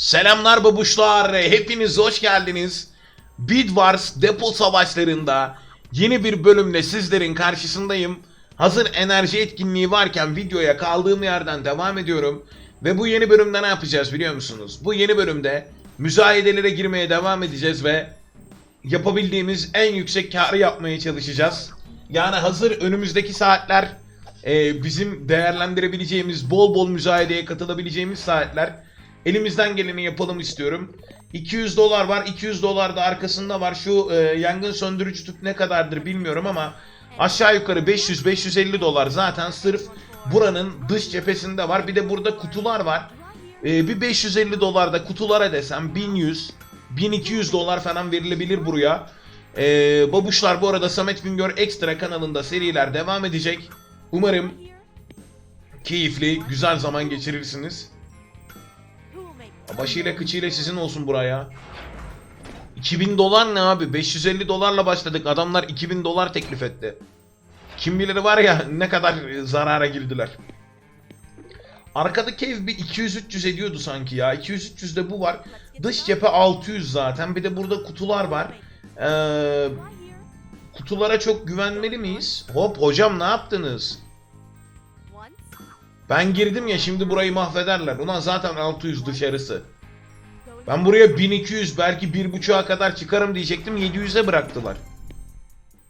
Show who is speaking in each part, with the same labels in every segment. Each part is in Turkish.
Speaker 1: Selamlar babuşlar, hepiniz hoş geldiniz. Bid Wars depo savaşlarında yeni bir bölümle sizlerin karşısındayım. Hazır enerji etkinliği varken videoya kaldığım yerden devam ediyorum. Ve bu yeni bölümde ne yapacağız biliyor musunuz? Bu yeni bölümde müzayedelere girmeye devam edeceğiz ve yapabildiğimiz en yüksek karı yapmaya çalışacağız. Yani hazır önümüzdeki saatler e, bizim değerlendirebileceğimiz, bol bol müzayedeye katılabileceğimiz saatler. Elimizden geleni yapalım istiyorum. 200 dolar var. 200 dolar da arkasında var. Şu e, yangın söndürücü tüp ne kadardır bilmiyorum ama aşağı yukarı 500-550 dolar zaten sırf buranın dış cephesinde var. Bir de burada kutular var. E, bir 550 dolar da kutulara desem 1100 1200 dolar falan verilebilir buraya. E, babuşlar bu arada Samet Güngör Ekstra kanalında seriler devam edecek. Umarım keyifli, güzel zaman geçirirsiniz. Başıyla kıçıyla sizin olsun buraya. 2000 dolar ne abi? 550 dolarla başladık. Adamlar 2000 dolar teklif etti. Kim bilir var ya ne kadar zarara girdiler. Arkadaki ev bir 200-300 ediyordu sanki ya. 200-300 de bu var. Dış cephe 600 zaten. Bir de burada kutular var. Ee, kutulara çok güvenmeli miyiz? Hop hocam ne yaptınız? Ben girdim ya şimdi burayı mahvederler. Ulan zaten 600 dışarısı. Ben buraya 1200 belki 1.5'a kadar çıkarım diyecektim 700'e bıraktılar.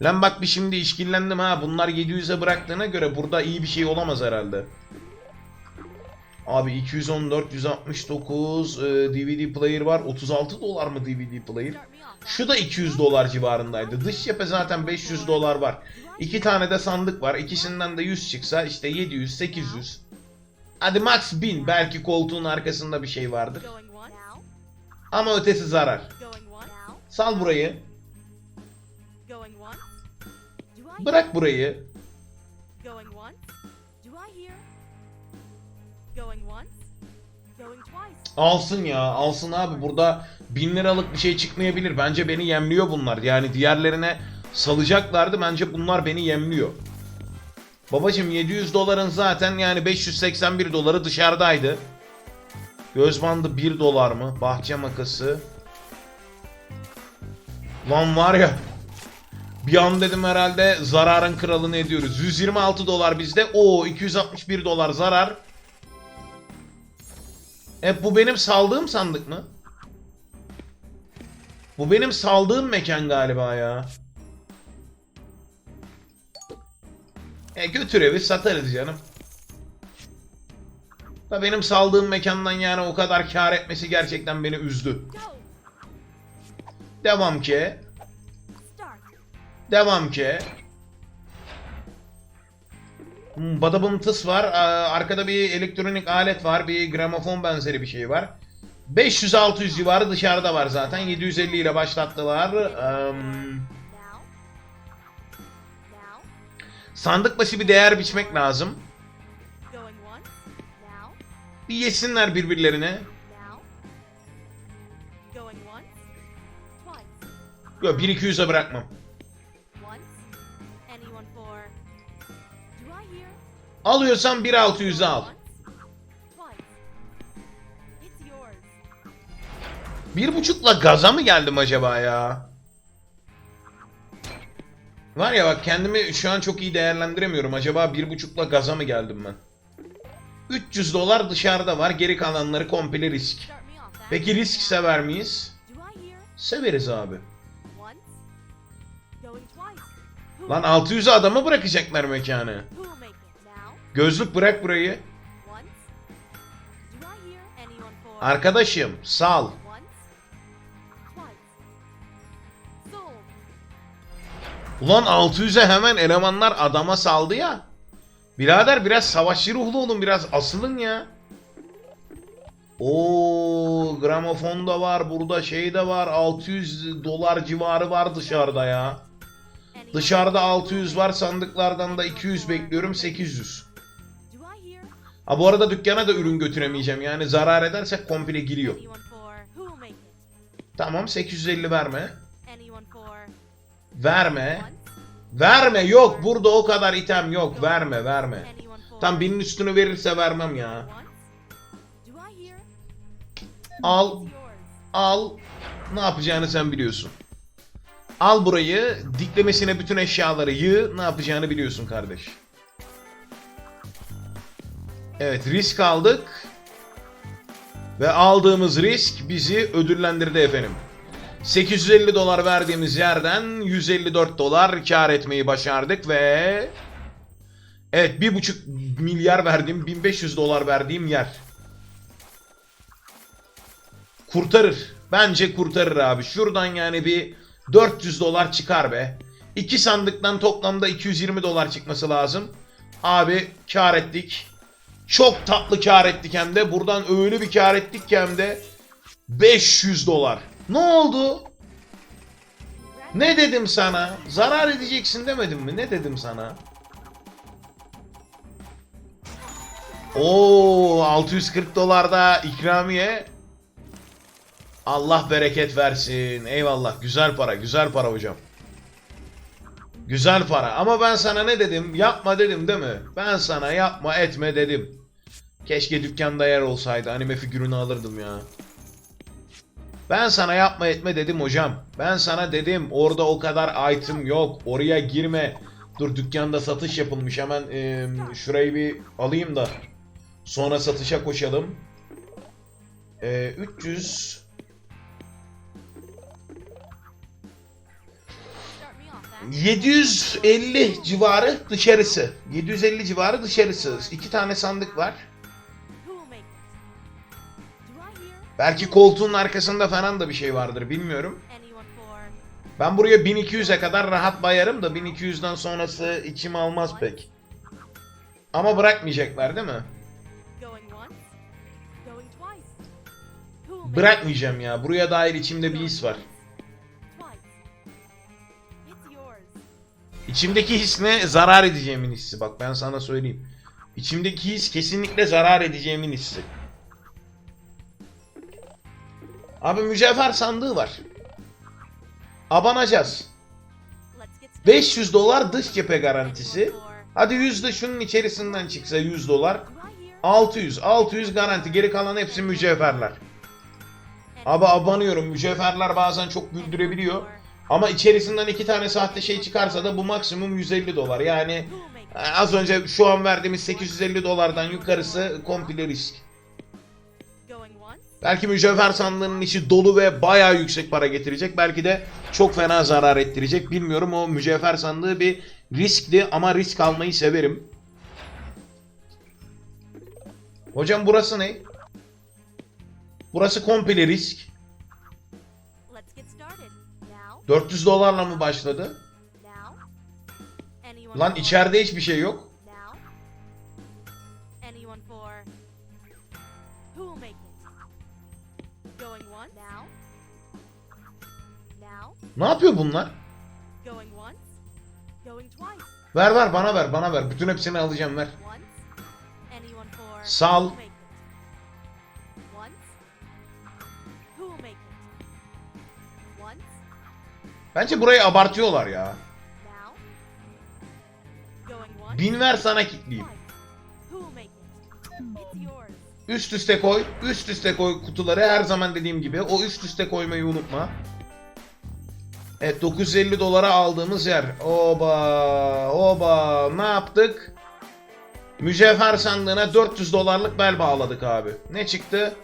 Speaker 1: Lan bak bir şimdi işkillendim ha bunlar 700'e bıraktığına göre burada iyi bir şey olamaz herhalde. Abi 214, 169 e, DVD player var. 36 dolar mı DVD player? Şu da 200 dolar civarındaydı. Dış cephe zaten 500 dolar var. İki tane de sandık var. İkisinden de 100 çıksa işte 700, 800. Hadi max 1000. Belki koltuğun arkasında bir şey vardır. Ama ötesi zarar. Sal burayı. Bırak burayı. Alsın ya. Alsın abi. Burada 1000 liralık bir şey çıkmayabilir. Bence beni yemliyor bunlar. Yani diğerlerine salacaklardı. Bence bunlar beni yemliyor. Babacım 700 doların zaten yani 581 doları dışarıdaydı. Göz bandı 1 dolar mı? Bahçe makası. Lan var ya. Bir an dedim herhalde zararın kralını ediyoruz. 126 dolar bizde. O 261 dolar zarar. E bu benim saldığım sandık mı? Bu benim saldığım mekan galiba ya. E götür evi satarız canım. Da benim saldığım mekandan yani o kadar kar etmesi gerçekten beni üzdü. Devam ki. Devam ki. Hmm, Badabım tıs var. Aa, Arkada bir elektronik alet var. Bir gramofon benzeri bir şey var. 500-600 civarı dışarıda var zaten. 750 ile başlattılar. Eee, sandık başı bir değer biçmek lazım. Bir yesinler birbirlerine. Yok 1-200'e bırakmam. Alıyorsan 1-600'e al. Bir buçukla gaza mı geldim acaba ya? Var ya bak kendimi şu an çok iyi değerlendiremiyorum. Acaba bir buçukla gaza mı geldim ben? 300 dolar dışarıda var. Geri kalanları komple risk. Peki risk sever miyiz? Severiz abi. Lan 600'e adamı bırakacaklar mekanı. Gözlük bırak burayı. Arkadaşım sal. Ulan 600'e hemen elemanlar adama saldı ya. Birader biraz savaşçı ruhlu olun biraz asılın ya. O gramofon da var burada şey de var 600 dolar civarı var dışarıda ya. Dışarıda 600 var sandıklardan da 200 bekliyorum 800. Ha bu arada dükkana da ürün götüremeyeceğim yani zarar edersek komple giriyor. Tamam 850 verme. Verme. Verme yok burada o kadar item yok verme verme. Tam binin üstünü verirse vermem ya. Al. Al. Ne yapacağını sen biliyorsun. Al burayı. Diklemesine bütün eşyaları yığ. Ne yapacağını biliyorsun kardeş. Evet risk aldık. Ve aldığımız risk bizi ödüllendirdi efendim. 850 dolar verdiğimiz yerden 154 dolar kar etmeyi başardık ve... Evet 1,5 milyar verdiğim 1500 dolar verdiğim yer. Kurtarır. Bence kurtarır abi. Şuradan yani bir 400 dolar çıkar be. İki sandıktan toplamda 220 dolar çıkması lazım. Abi kar ettik. Çok tatlı kar ettik hem de. Buradan öyle bir kar ettik ki hem de 500 dolar. Ne oldu? Ne dedim sana? Zarar edeceksin demedim mi? Ne dedim sana? Oo 640 dolarda ikramiye. Allah bereket versin. Eyvallah. Güzel para, güzel para hocam. Güzel para. Ama ben sana ne dedim? Yapma dedim değil mi? Ben sana yapma etme dedim. Keşke dükkanda yer olsaydı. Anime figürünü alırdım ya. Ben sana yapma etme dedim hocam. Ben sana dedim orada o kadar item yok. Oraya girme. Dur dükkanda satış yapılmış. Hemen eee, şurayı bir alayım da. Sonra satışa koşalım. Eee 300 750 civarı dışarısı. 750 civarı dışarısı. İki tane sandık var. Belki koltuğun arkasında falan da bir şey vardır bilmiyorum. Ben buraya 1200'e kadar rahat bayarım da 1200'den sonrası içim almaz pek. Ama bırakmayacaklar değil mi? Bırakmayacağım ya. Buraya dair içimde bir his var. İçimdeki his ne? Zarar edeceğimin hissi. Bak ben sana söyleyeyim. İçimdeki his kesinlikle zarar edeceğimin hissi. Abi mücevher sandığı var. Abanacağız. 500 dolar dış cephe garantisi. Hadi 100 de şunun içerisinden çıksa 100 dolar. 600. 600 garanti. Geri kalan hepsi mücevherler. Abi abanıyorum. Mücevherler bazen çok güldürebiliyor. Ama içerisinden iki tane sahte şey çıkarsa da bu maksimum 150 dolar. Yani e, az önce şu an verdiğimiz 850 dolardan yukarısı komple risk. Belki mücevher sandığının içi dolu ve bayağı yüksek para getirecek. Belki de çok fena zarar ettirecek. Bilmiyorum o mücevher sandığı bir riskli ama risk almayı severim. Hocam burası ne? Burası komple risk. 400 dolarla mı başladı? Lan içeride hiçbir şey yok. Ne yapıyor bunlar? Ver ver bana ver bana ver. Bütün hepsini alacağım ver. Sal. Bence burayı abartıyorlar ya. Bin ver sana kitleyeyim. Üst üste koy. Üst üste koy kutuları. Her zaman dediğim gibi. O üst üste koymayı unutma. Evet 950 dolara aldığımız yer. Oba oba ne yaptık? Mücevher sandığına 400 dolarlık bel bağladık abi. Ne çıktı?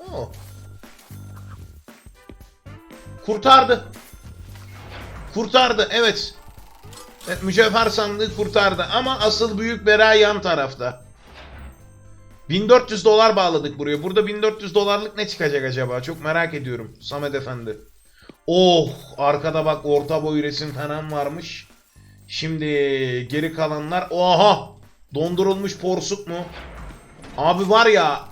Speaker 1: Oo. Kurtardı. Kurtardı evet. evet. Mücevher sandığı kurtardı ama asıl büyük bela yan tarafta. 1400 dolar bağladık buraya. Burada 1400 dolarlık ne çıkacak acaba? Çok merak ediyorum. Samet Efendi. Oh arkada bak orta boy resim falan varmış. Şimdi geri kalanlar. Oha! Dondurulmuş porsuk mu? Abi var ya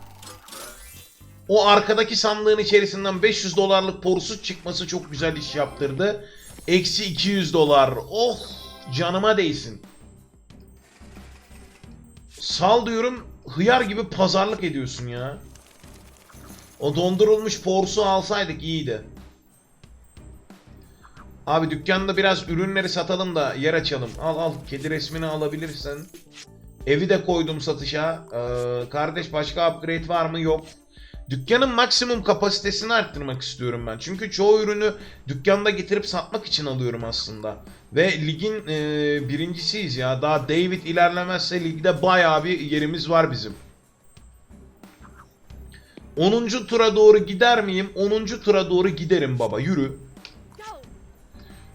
Speaker 1: o arkadaki sandığın içerisinden 500 dolarlık porsuk çıkması çok güzel iş yaptırdı. Eksi 200 dolar. Oh canıma değsin. Sal diyorum hıyar gibi pazarlık ediyorsun ya. O dondurulmuş porsu alsaydık iyiydi. Abi dükkanda biraz ürünleri satalım da yer açalım. Al al kedi resmini alabilirsin. Evi de koydum satışa. Ee, kardeş başka upgrade var mı? Yok. Dükkanın maksimum kapasitesini arttırmak istiyorum ben. Çünkü çoğu ürünü dükkanda getirip satmak için alıyorum aslında. Ve ligin e, birincisiyiz ya. Daha David ilerlemezse ligde bayağı bir yerimiz var bizim. 10. tura doğru gider miyim? 10. tura doğru giderim baba. Yürü.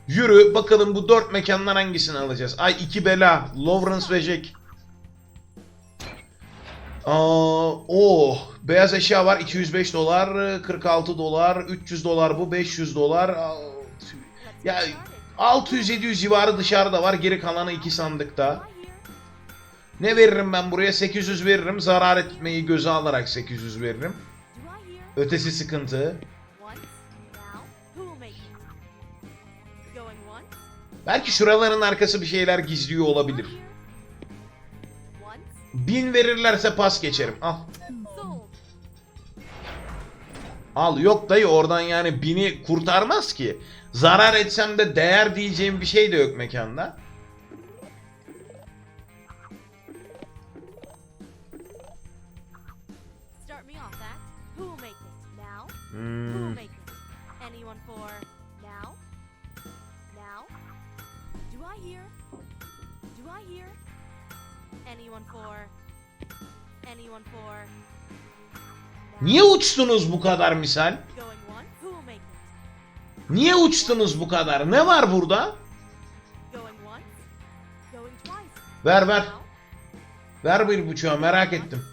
Speaker 1: Yürü. Bakalım bu 4 mekandan hangisini alacağız? Ay iki bela. Lawrence ve Jack. Aa, oh. Beyaz eşya var. 205 dolar. 46 dolar. 300 dolar bu. 500 dolar. Ya
Speaker 2: get started.
Speaker 1: 600-700 civarı dışarıda var. Geri kalanı iki sandıkta. Ne veririm ben buraya? 800 veririm. Zarar etmeyi göze alarak 800 veririm. Ötesi sıkıntı. Belki şuraların arkası bir şeyler gizliyor olabilir. Bin verirlerse pas geçerim. Al. Al yok dayı oradan yani bini kurtarmaz ki. Zarar etsem de değer diyeceğim bir şey de yok mekanda. Hmm.
Speaker 2: Do I hear? Do I hear? Anyone for? Anyone for?
Speaker 1: Niye uçtunuz bu kadar misal? Niye uçtunuz bu kadar? Ne var burada? Ver ver. Ver bir buçuğa merak ettim.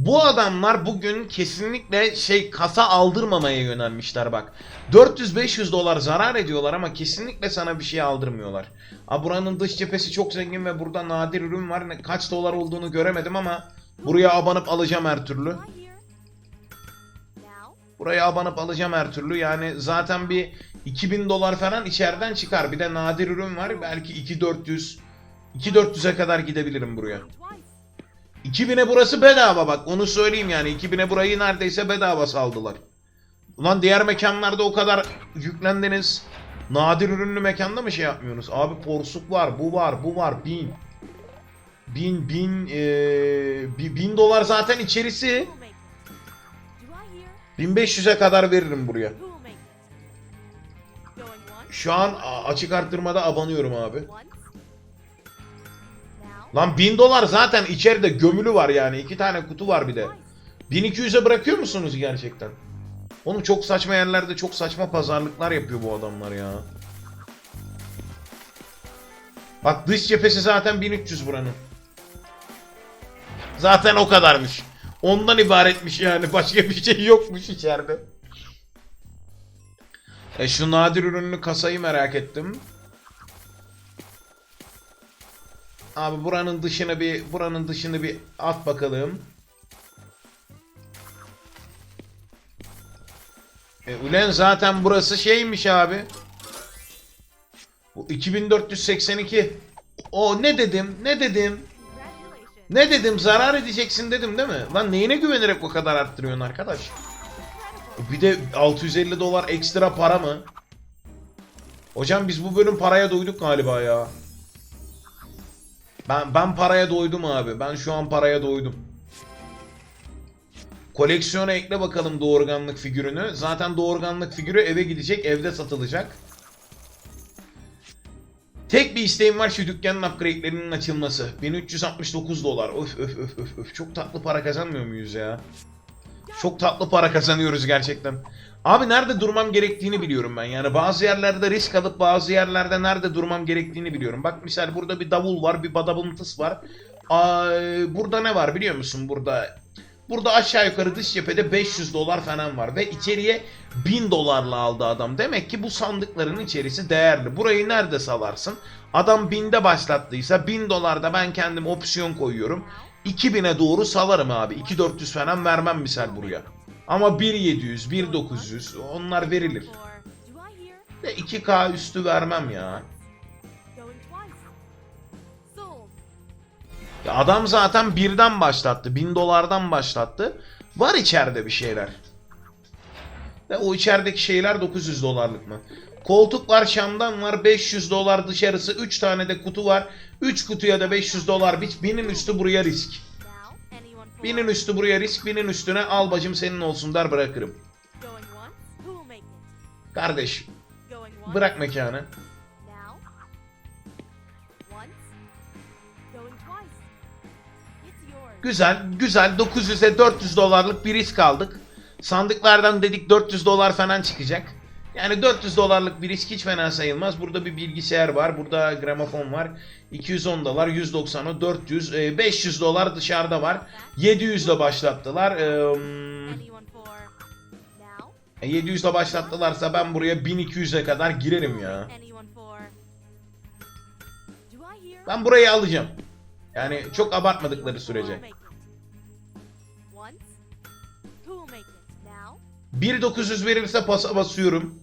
Speaker 1: Bu adamlar bugün kesinlikle şey kasa aldırmamaya yönelmişler bak. 400-500 dolar zarar ediyorlar ama kesinlikle sana bir şey aldırmıyorlar. Ha buranın dış cephesi çok zengin ve burada nadir ürün var. Kaç dolar olduğunu göremedim ama buraya abanıp alacağım her türlü. Buraya abanıp alacağım her türlü. Yani zaten bir 2000 dolar falan içeriden çıkar. Bir de nadir ürün var. Belki 2400 2400'e kadar gidebilirim buraya.
Speaker 2: Going twice.
Speaker 1: 2000'e burası bedava bak onu söyleyeyim yani 2000'e burayı neredeyse bedava saldılar. Ulan diğer mekanlarda o kadar yüklendiniz. Nadir ürünlü mekanda mı şey yapmıyorsunuz? Abi porsuk var, bu var, bu var, bin. Bin, bin, eee, bi- bin dolar zaten içerisi.
Speaker 2: Who will make it? Do I hear?
Speaker 1: 1500'e kadar veririm buraya. Şu an açık arttırmada abanıyorum abi. Lan 1000 dolar zaten içeride gömülü var yani. iki tane kutu var bir de.
Speaker 2: Twice.
Speaker 1: 1200'e bırakıyor musunuz gerçekten? Onu çok saçma yerlerde çok saçma pazarlıklar yapıyor bu adamlar ya. Bak dış cephesi zaten 1300 buranın. Zaten o kadarmış. Ondan ibaretmiş yani. Başka bir şey yokmuş içeride. E şu nadir ürünlü kasayı merak ettim. Abi buranın dışına bir buranın dışını bir at bakalım. E, ulen zaten burası şeymiş abi. Bu 2482. O ne dedim? Ne dedim? Ne dedim? Zarar edeceksin dedim değil mi? Lan neyine güvenerek o kadar arttırıyorsun arkadaş? Bir de 650 dolar ekstra para mı? Hocam biz bu bölüm paraya doyduk galiba ya. Ben ben paraya doydum abi. Ben şu an paraya doydum. Koleksiyona ekle bakalım doğurganlık figürünü. Zaten doğurganlık figürü eve gidecek, evde satılacak. Tek bir isteğim var şu dükkanın upgrade'lerinin açılması. 1369 dolar. Öf öf öf öf öf. Çok tatlı para kazanmıyor muyuz ya? Çok tatlı para kazanıyoruz gerçekten. Abi nerede durmam gerektiğini biliyorum ben. Yani bazı yerlerde risk alıp bazı yerlerde nerede durmam gerektiğini biliyorum. Bak misal burada bir davul var, bir badabıntıs var. Aa, burada ne var biliyor musun? Burada burada aşağı yukarı dış cephede 500 dolar falan var ve içeriye 1000 dolarla aldı adam. Demek ki bu sandıkların içerisi değerli. Burayı nerede salarsın? Adam 1000'de başlattıysa 1000 dolarda ben kendim opsiyon koyuyorum. 2000'e doğru salarım abi. 2400 falan vermem misal buraya. Ama 1700, 1900 onlar verilir. Ve 2K üstü vermem ya. Ya Adam zaten birden başlattı. 1000 dolardan başlattı. Var içeride bir şeyler. Ve o içerideki şeyler 900 dolarlık mı? Koltuk var, şamdan var, 500 dolar dışarısı, 3 tane de kutu var. 3 kutuya da 500 dolar biç, benim üstü buraya risk. Binin üstü buraya risk, binin üstüne al bacım senin olsun der bırakırım. Kardeş bırak mekanı. Güzel, güzel. 900'e 400 dolarlık bir risk aldık. Sandıklardan dedik 400 dolar falan çıkacak. Yani 400 dolarlık bir risk hiç fena sayılmaz. Burada bir bilgisayar var, burada gramofon var. 210 dolar, 190 o 400, e, 500 dolar dışarıda var. 700 ile başlattılar. Eee,
Speaker 2: Anyone for? Now.
Speaker 1: e, 700 ile başlattılarsa ben buraya 1200'e kadar girerim ya. Ben burayı alacağım. Yani çok abartmadıkları sürece. 1900 verirse pasa basıyorum.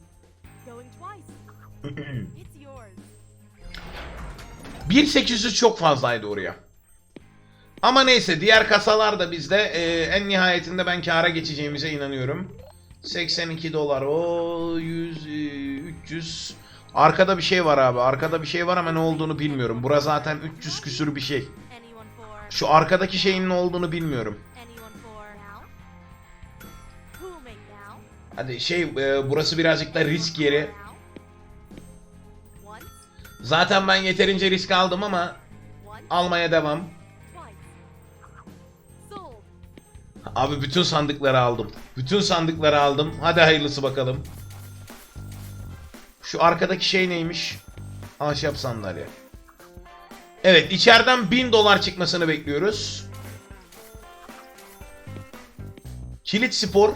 Speaker 2: Going twice. It's yours.
Speaker 1: 1800 çok fazlaydı oraya. Ama neyse diğer kasalar da bizde e, en nihayetinde ben kâra geçeceğimize inanıyorum. 82 dolar o 100 e, 300 Arkada bir şey var abi. Arkada bir şey var ama ne olduğunu bilmiyorum. Bura zaten 300 küsür bir şey. Şu arkadaki şeyin ne olduğunu bilmiyorum. Hadi şey e, burası birazcık da risk yeri. Zaten ben yeterince risk aldım ama almaya devam. Abi bütün sandıkları aldım. Bütün sandıkları aldım. Hadi hayırlısı bakalım. Şu arkadaki şey neymiş? Ahşap sandalye. Evet içeriden 1000 dolar çıkmasını bekliyoruz. Kilit spor.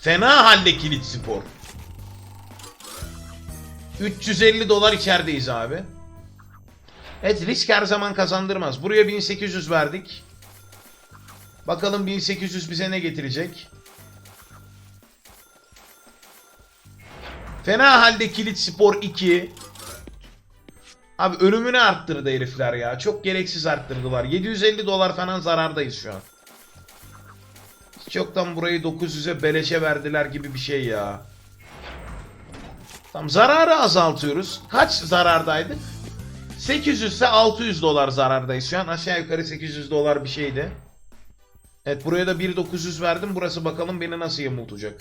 Speaker 1: Fena halde kilit spor. 350 dolar içerideyiz abi. Evet risk her zaman kazandırmaz. Buraya 1800 verdik. Bakalım 1800 bize ne getirecek? Fena halde kilit spor 2. Abi ölümünü arttırdı herifler ya. Çok gereksiz arttırdılar. 750 dolar falan zarardayız şu an. Çoktan burayı 900'e beleşe verdiler gibi bir şey ya. Tam zararı azaltıyoruz. Kaç zarardaydık? 800 ise 600 dolar zarardayız şu an. Aşağı yukarı 800 dolar bir şeydi. Evet buraya da 1900 verdim. Burası bakalım beni nasıl yamultacak.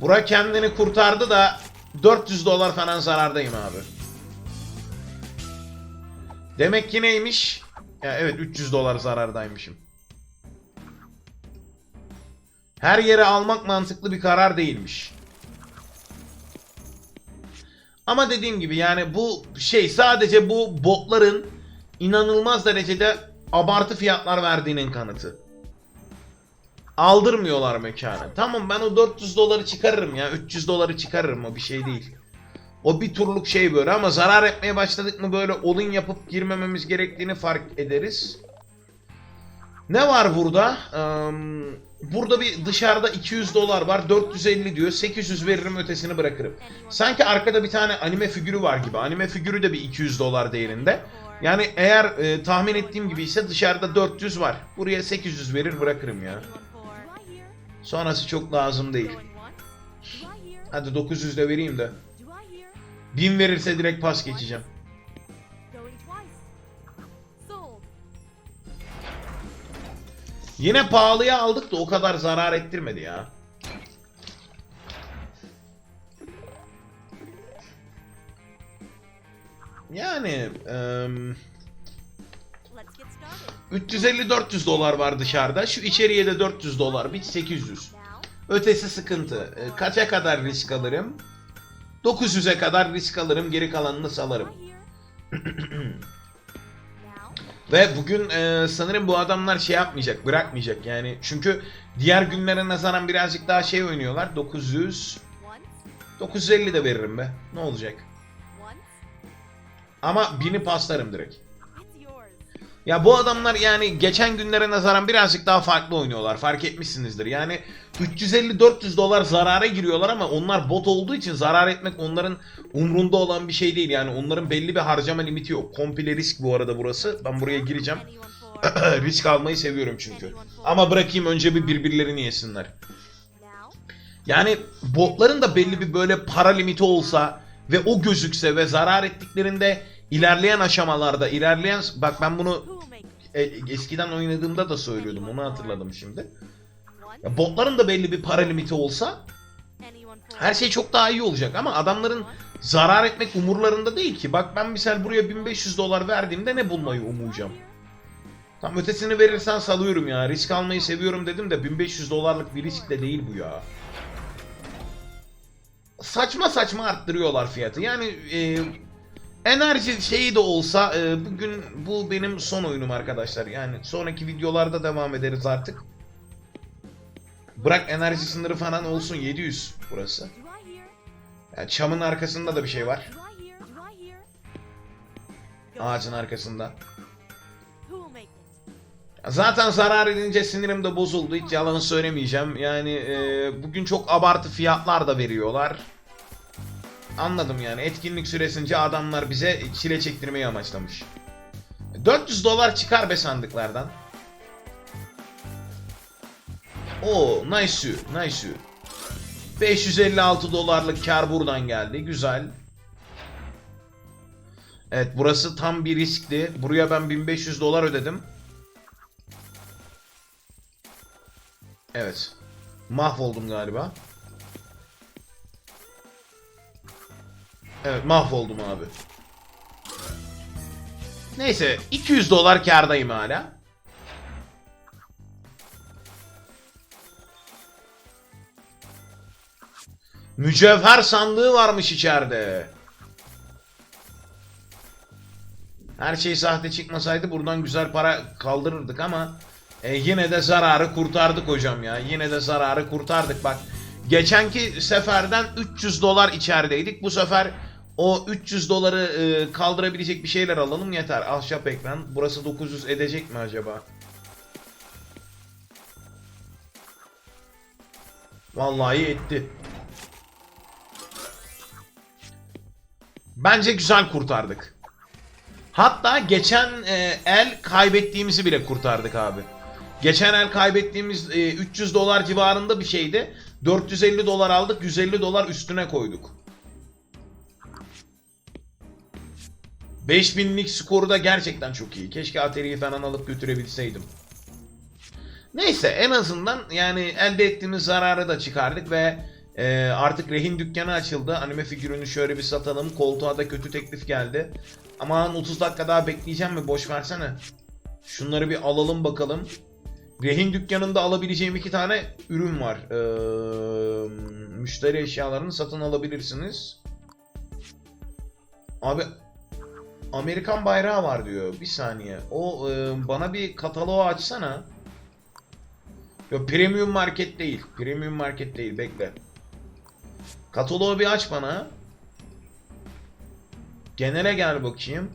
Speaker 1: Bura kendini kurtardı da 400 dolar falan zarardayım abi. Demek ki neymiş? Ya evet 300 dolar zarardaymışım. Her yere almak mantıklı bir karar değilmiş. Ama dediğim gibi yani bu şey sadece bu botların inanılmaz derecede abartı fiyatlar verdiğinin kanıtı. Aldırmıyorlar mekanı. Tamam ben o 400 doları çıkarırım ya. 300 doları çıkarırım o bir şey değil. O bir turluk şey böyle ama zarar etmeye başladık mı böyle olun yapıp girmememiz gerektiğini fark ederiz. Ne var burada? Burada bir dışarıda 200 dolar var. 450 diyor. 800 veririm ötesini bırakırım. Sanki arkada bir tane anime figürü var gibi. Anime figürü de bir 200 dolar değerinde. Yani eğer e, tahmin ettiğim gibi ise dışarıda 400 var. Buraya 800 verir bırakırım ya. Sonrası çok lazım değil. Hadi 900 de vereyim de. 1000 verirse direkt pas geçeceğim. Yine pahalıya aldık da o kadar zarar ettirmedi ya. Yani
Speaker 2: started.
Speaker 1: 350-400 dolar var dışarıda. Şu içeriye de 400 dolar. Bir 800.
Speaker 2: Now.
Speaker 1: Ötesi sıkıntı. Kaça kadar risk alırım? 900'e kadar risk alırım. Geri kalanını salarım. Ve bugün e, sanırım bu adamlar şey yapmayacak, bırakmayacak yani. Çünkü diğer günlere nazaran birazcık daha şey oynuyorlar. 900,
Speaker 2: Once.
Speaker 1: 950 de veririm be. Ne olacak? Ama bini paslarım direkt. Ya bu adamlar yani geçen günlere nazaran birazcık daha farklı oynuyorlar. Fark etmişsinizdir. Yani 350-400 dolar zarara giriyorlar ama onlar bot olduğu için zarar etmek onların umrunda olan bir şey değil. Yani onların belli bir harcama limiti yok. Komple risk bu arada burası. Ben buraya gireceğim. Risk almayı seviyorum çünkü. Ama bırakayım önce bir birbirlerini yesinler. Yani botların da belli bir böyle para limiti olsa ve o gözükse ve zarar ettiklerinde ilerleyen aşamalarda ilerleyen bak ben bunu eskiden oynadığımda da söylüyordum onu hatırladım şimdi. Ya botların da belli bir para limiti olsa her şey çok daha iyi olacak ama adamların zarar etmek umurlarında değil ki. Bak ben misal buraya 1500 dolar verdiğimde ne bulmayı umuyacağım? Tam ötesini verirsen salıyorum ya. Risk almayı seviyorum dedim de 1500 dolarlık bir risk de değil bu ya. Saçma saçma arttırıyorlar fiyatı. Yani e, enerji şeyi de olsa e, bugün bu benim son oyunum arkadaşlar. Yani sonraki videolarda devam ederiz artık. Bırak enerji sınırı falan olsun 700 burası. Yani çamın arkasında da bir şey var. Ağacın arkasında. Zaten zarar edince sinirim de bozuldu. Hiç yalan söylemeyeceğim. Yani e, bugün çok abartı fiyatlar da veriyorlar. Anladım yani. Etkinlik süresince adamlar bize çile çektirmeyi amaçlamış. 400 dolar çıkar be sandıklardan. Oo, nice, nice. 556 dolarlık kar buradan geldi. Güzel. Evet burası tam bir riskti. Buraya ben 1500 dolar ödedim. Evet. Mahvoldum galiba. Evet mahvoldum abi. Neyse 200 dolar kardayım hala. Mücevher sandığı varmış içeride. Her şey sahte çıkmasaydı buradan güzel para kaldırırdık ama e, yine de zararı kurtardık hocam ya. Yine de zararı kurtardık bak. Geçenki seferden 300 dolar içerideydik. Bu sefer o 300 doları e, kaldırabilecek bir şeyler alalım yeter. Ahşap ekran. Burası 900 edecek mi acaba? Vallahi etti. Bence güzel kurtardık. Hatta geçen e, el kaybettiğimizi bile kurtardık abi. Geçen el kaybettiğimiz e, 300 dolar civarında bir şeydi. 450 dolar aldık, 150 dolar üstüne koyduk. 5000'lik skoru da gerçekten çok iyi. Keşke Atari'yi falan alıp götürebilseydim. Neyse en azından yani elde ettiğimiz zararı da çıkardık ve e, artık rehin dükkanı açıldı. Anime figürünü şöyle bir satalım. Koltuğa da kötü teklif geldi. Aman 30 dakika daha bekleyeceğim mi? Boş versene. Şunları bir alalım bakalım. Rehin dükkanında alabileceğim iki tane ürün var. Ee, müşteri eşyalarını satın alabilirsiniz. Abi Amerikan bayrağı var diyor. Bir saniye. O e, bana bir kataloğu açsana. Yok premium market değil. Premium market değil. Bekle. Kataloğu bir aç bana. Genele gel bakayım.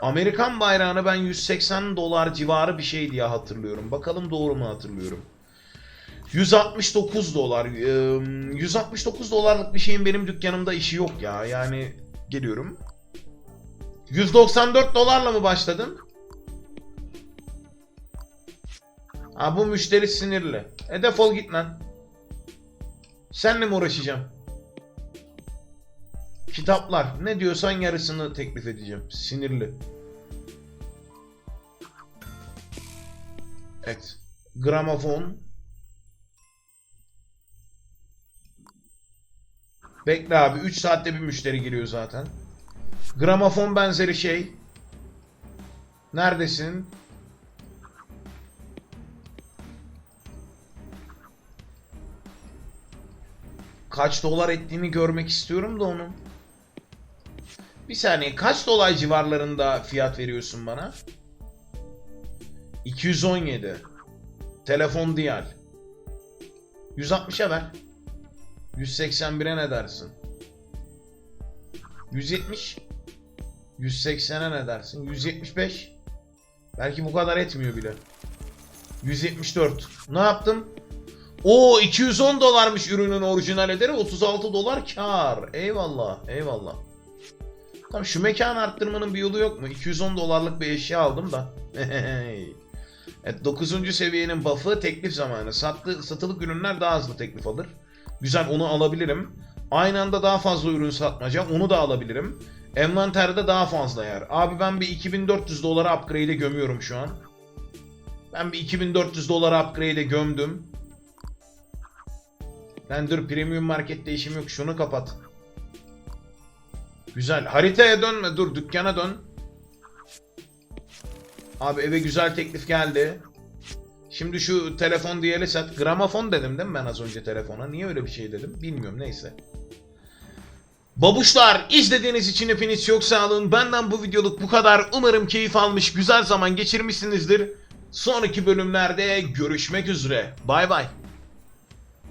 Speaker 1: Amerikan bayrağını ben 180 dolar civarı bir şey diye hatırlıyorum. Bakalım doğru mu hatırlıyorum. 169 dolar. Ee, 169 dolarlık bir şeyin benim dükkanımda işi yok ya. Yani geliyorum. 194 dolarla mı başladın? Ha bu müşteri sinirli. E defol git lan. Senle mi uğraşacağım? Kitaplar. Ne diyorsan yarısını teklif edeceğim. Sinirli. Evet. Gramofon. Bekle abi. 3 saatte bir müşteri giriyor zaten. Gramofon benzeri şey. Neredesin? Kaç dolar ettiğini görmek istiyorum da onun. Bir saniye kaç dolar civarlarında fiyat veriyorsun bana? 217. Telefon diyal. 160'a ver. 181'e ne dersin? 170. 180'e ne dersin? 175. Belki bu kadar etmiyor bile. 174. Ne yaptım? O 210 dolarmış ürünün orijinal ederi 36 dolar kar. Eyvallah, eyvallah. Tamam şu mekan arttırmanın bir yolu yok mu? 210 dolarlık bir eşya aldım da. evet 9. seviyenin buff'ı teklif zamanı. Sattı, satılık ürünler daha hızlı teklif alır. Güzel onu alabilirim. Aynı anda daha fazla ürün satmaca onu da alabilirim. Envanterde daha fazla yer. Abi ben bir 2400 dolara upgrade'e gömüyorum şu an. Ben bir 2400 dolara upgrade'e gömdüm. Lan dur premium markette işim yok şunu kapat. Güzel. Haritaya dönme dur dükkana dön. Abi eve güzel teklif geldi. Şimdi şu telefon diyeli sat. Gramofon dedim değil mi ben az önce telefona? Niye öyle bir şey dedim? Bilmiyorum neyse. Babuşlar izlediğiniz için hepiniz çok sağ olun. Benden bu videoluk bu kadar. Umarım keyif almış, güzel zaman geçirmişsinizdir. Sonraki bölümlerde görüşmek üzere. Bay bay.